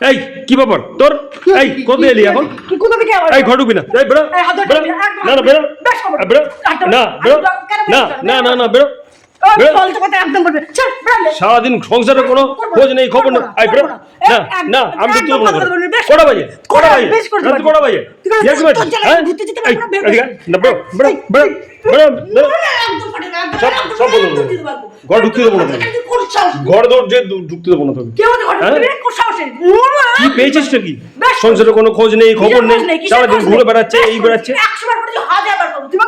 এই কি ব্যাপার? তোর? এই কত এলি এখন? কোথা থেকে এই ঘর ঢুকবি না। এই বেরো। না, না বেরো। বেরো। না বেরো। না না না না বেরো। সারাদিন সংসারে কোনো খোঁজ নেই খবর না, বেরো। আমি তো না কটা বাজে? কটা বাজে। কটা বাজে? না, বের। বেরো বেরো বেরো সব- সব বলে দেবো। ঘর ঢুকতে দেবো না? ঘর দৌড় যে ঢুকতে দেবো না তোকে। সাহসে? কি? সংসারে কোনো খোঁজ নেই খবর নেই সারাদিন ঘুরে বেড়াচ্ছে এই বেড়াচ্ছে। এত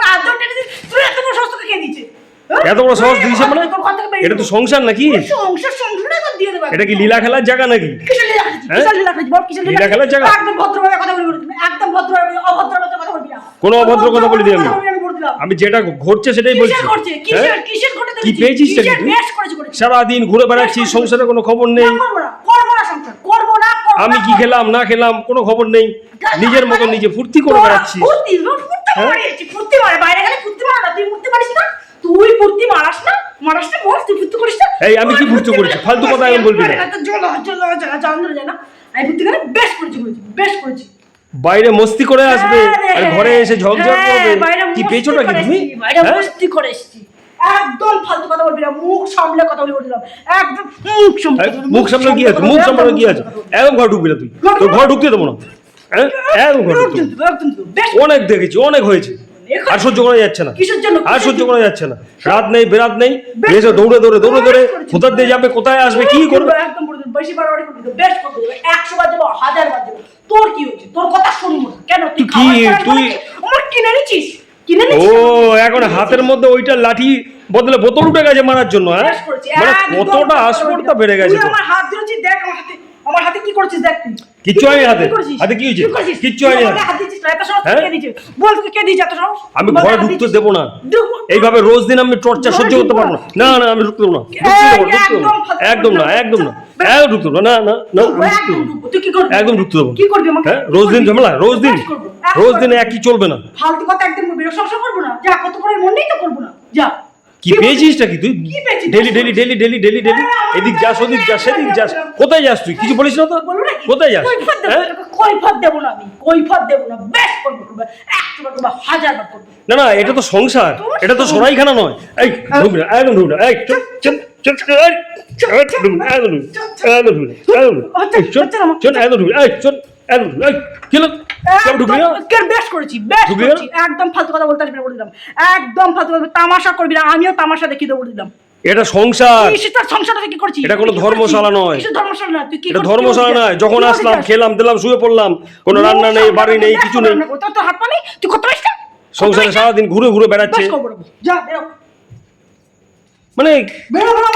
বড় দিয়েছে? হ্যাঁ? এত বড় সাহস দিয়েছে মানে? এটা তো সংসার নাকি? এটা কি লীলা খেলার জায়গা নাকি? লীলা খেলার জায়গা? একদম ভদ্রভাবে কথা বলবি। একদম ভদ্রভাবে অভদ্রভাবে কথা বলবি না। কোনো অভদ্র কথা বলি দিই আমি। আমি বলে দিলাম। আমি যেটা ঘটছে সেটাই বলছি। হ্যাঁ? কি পেয়েছিস। সারাদিন ঘুরে বেড়াচ্ছি সংসারে কোনো খবর নেই না, করব না, করব না সংসার, করব না, করব আমি কি খেলাম না খেলাম কোনো খবর নেই নিজের মতো নিজে ফুর্তি করে বেড়াচ্ছি ফুর্তি, হ্যাঁ? মারে। বাইরে গেলে ফুর্তি মারে তুই ফুর্তি মারিস না? তুই ফুর্তি মারাস না? মারাস না, তুই ফুর্তি করিস না? এই, আমি কি ফুর্তি করেছি? ফালতু কথা এখন বলবি না। জ্বলা, জ্বলা, জ্বালা না? আমি ফুর্তি করে বেশ করেছি, বেশ করেছি। বাইরে মস্তি করে আসবে হ্যাঁ আর ঘরে এসে ঝকঝক হ্যাঁ, করবে বাইরে কি পেয়েছোটা কি তুমি বাইরে? মস্তি করে এসেছি। একদম ফালতু কথা বলবি না মুখ সামলে কথা বলে বলছিলাম। একদম মুখ সামলে মুখ সামনে কি আছে? মুখ সামনে কি আছে? একদম ঘর ঢুকবি না তুই। তোর ঘর ঢুকতে দেবো না। হ্যাঁ? একদম ঘর ঢুকতে দেবো। না। অনেক দেখেছি অনেক হয়েছে। আর সহ্য করা যাচ্ছে না। কিসের জন্য? আর সহ্য করা যাচ্ছে না। রাত নেই বেরাত নেই। এসে দৌড়ে দৌড়ে দৌড়ে দৌড়ে কোথা দিয়ে যাবে কোথায় আসবে কি করবে? একদম বেশি বাড়াবাড়ি করবি বেশ করবি বার দেবো বার দেবো তোর কি হচ্ছে তোর কথা শুনব কেন? তুই কি, তুই- আমার কিনে কিনে ও এখন হাতের মধ্যে ওইটা লাঠি বদলে বোতল উঠে গেছে মারার জন্য হ্যাঁ? মানে কতটা। বেড়ে গেছে আমার হাত দেখ আমার হাতে আমার হাতে কি করছিস দেখ কিচ্ছু হয়নি হাতে। হাতে কি হয়েছে? কিচ্ছু হয়নি হ্যাঁ? আমি ঘরে ঢুকতে দেবো না। এইভাবে রোজ দিন আমি টর্চার সহ্য করতে পারব না। না। না আমি ঢুকতে দেবো না। একদম না একদম না। একদম ঢুকতে দেবো না না। না একদম ঢুকতে দেবো। কি করবি রোজ দিন ঝামেলা রোজ দিন। রোজ দিনে একই চলবে না। ফালতু কথা একদম সংসার করব না যা কত করে মন নেই তো করব না যা। কি পেয়েছিসটা কি তুই? Daily daily daily daily daily daily. এদিক যাস ওদিক যাস সেদিক যাস। কোথায় যাস তুই? কিছু বলিস না তো? কোথায় যাস? কৈফিয়ত দেবো হ্যাঁ? না আমি কৈফিয়ত দেবো না বেশ করব হাজার বার করব না না এটা তো সংসার এটা তো সরাইখানা নয়। এই ঢুকবি না একদম ঢুকবি না। এই চল চল চল চল এই, ঢুকবি না, একদম না, একদম একদম চল। চল একদম চল একদম ঢুকবি না, এই কি হলো? সব ঢুকবি না বেশ করেছি বেশ করেছি। একদম ফালতু কথা বলতে আসবি না বলে দিলাম। একদম ফালতু কথা তামাশা করবি না আমিও তামাশা দেখিয়ে দেবো দিলাম। এটা সংসার। সংসারটা কি করছিস? এটা কোনো ধর্মশালা নয়। ধর্মশালা তুই কি এটা ধর্মশালা নয়। যখন আসলাম খেলাম দিলাম শুয়ে পড়লাম। কোনো রান্না নেই বাড়ি নেই কিছু নেই। তো হাত পা নেই? তুই করতে সংসারে? সারাদিন ঘুরে ঘুরে বেড়াচ্ছে। যা বেরো মানে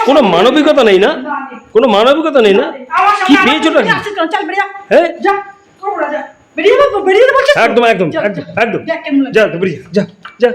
কোনো মানবিকতা নেই না। কোনো মানবিকতা নেই না? কি যা। হ্যাঁ? বেরিয়ে বেরিয়ে একদম। একদম একদম একদম যা, বেরিয়ে যা যা